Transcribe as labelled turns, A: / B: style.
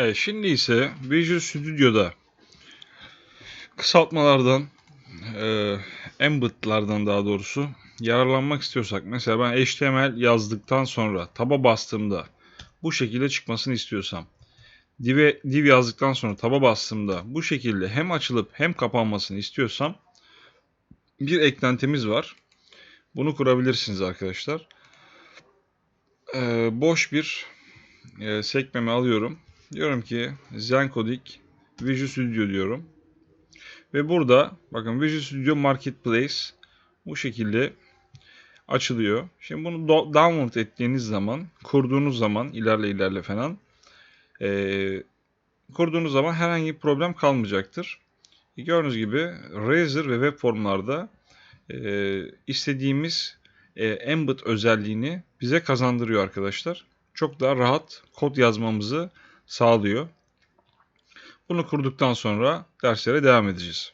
A: Evet, şimdi ise Visual Studio'da kısaltmalardan, e, embed'lardan daha doğrusu yararlanmak istiyorsak, mesela ben HTML yazdıktan sonra taba bastığımda bu şekilde çıkmasını istiyorsam, div, div yazdıktan sonra taba bastığımda bu şekilde hem açılıp hem kapanmasını istiyorsam bir eklentimiz var. Bunu kurabilirsiniz arkadaşlar. E, boş bir e, sekmemi alıyorum. Diyorum ki Zencodic Visual Studio diyorum. Ve burada bakın Visual Studio Marketplace bu şekilde açılıyor. Şimdi bunu do- download ettiğiniz zaman, kurduğunuz zaman ilerle ilerle falan eee, kurduğunuz zaman herhangi bir problem kalmayacaktır. E, Gördüğünüz gibi Razer ve web formlarda eee, istediğimiz eee, embed özelliğini bize kazandırıyor arkadaşlar. Çok daha rahat kod yazmamızı sağlıyor. Bunu kurduktan sonra derslere devam edeceğiz.